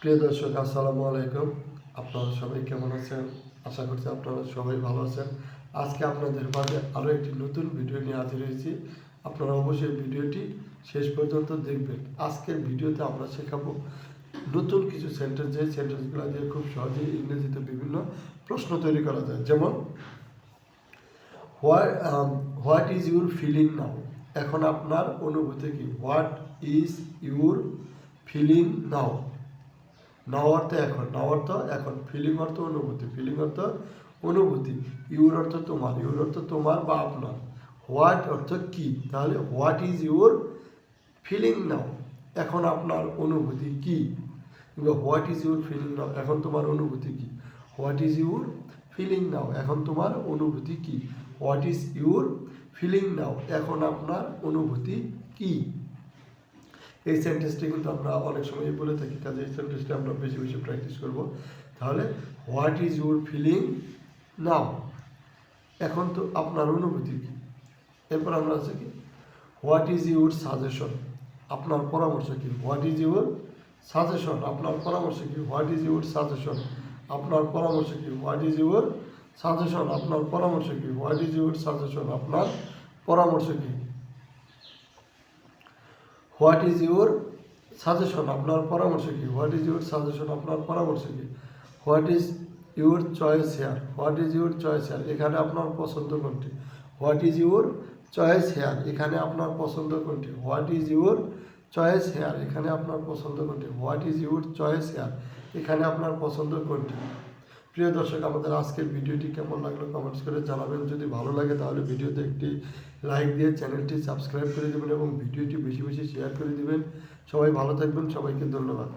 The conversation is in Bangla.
প্রিয় দর্শক, আসসালামু আলাইকুম। আপনারা সবাই কেমন আছেন? আশা করছি আপনারা সবাই ভালো আছেন। আজকে আপনাদের মাঝে আরও একটি নতুন ভিডিও নিয়ে হাজির হয়েছি। আপনারা অবশ্যই ভিডিওটি শেষ পর্যন্ত দেখবেন। আজকের ভিডিওতে আমরা শেখাবো নতুন কিছু সেন্টেন্স যে সেন্টেন্সগুলো দিয়ে খুব সহজেই ইংরেজিতে বিভিন্ন প্রশ্ন তৈরি করা যায়। যেমন what is your feeling now এখন আপনার অনুভূতি কি? What is your feeling now now অর্থ এখন নাও অর্থ এখন ফিলিং অর্থ অনুভূতি ফিলিং অর্থ অনুভূতি ইউর অর্থ তোমার ইউর অর্থ তোমার বা আপনার। হোয়াট অর্থ কি? তাহলে what is your feeling now এখন আপনার অনুভূতি কি? কিংবা what is your feeling now এখন তোমার অনুভূতি কি? What is your feeling now এখন তোমার অনুভূতি কি? What is your feeling now এখন আপনার অনুভূতি কি? এই সেন্টেন্সটি কিন্তু আমরা অনেক সময় বলে থাকি, কাজে এই সেন্টেন্সটি আমরা বেশি বেশি প্র্যাকটিস করব। তাহলে what is your feeling now এখন তো আপনার অনুভূতি কী? এরপর আমরা আছে কি? হোয়াট ইজ ইউর সাজেশন আপনার পরামর্শ কী? হোয়াট ইজ ইউর সাজেশন আপনার পরামর্শ কি? হোয়াট ইজ ইউর সাজেশন আপনার পরামর্শ কি? হোয়াট ইজ ইউর সাজেশন আপনার পরামর্শ কি? হোয়াট ইজ ইউর সাজেশন আপনার পরামর্শ কি? হোয়াট ইজ ইউর সাজেশন আপনার পরামর্শ কি? হোয়াট ইজ ইউর সাজেশন আপনার পরামর্শ কি? What is your choice here? What is your choice here? এখানে আপনার পছন্দ কোনটি? What is your choice here? এখানে আপনার পছন্দ কোনটি? What is your choice here? এখানে আপনার পছন্দ কোনটি? What is your choice here? এখানে আপনার পছন্দ কোনটি? প্রিয় দর্শক, আমাদের আজকের ভিডিওটি কেমন লাগল কমেন্টস করে জানাবেন। যদি ভালো লাগে তাহলে ভিডিওতে একটি লাইক দিয়ে চ্যানেলটি সাবস্ক্রাইব করে দেবেন এবং ভিডিওটি বেশি বেশি শেয়ার করে দেবেন। সবাই ভালো থাকবেন, সবাইকে ধন্যবাদ।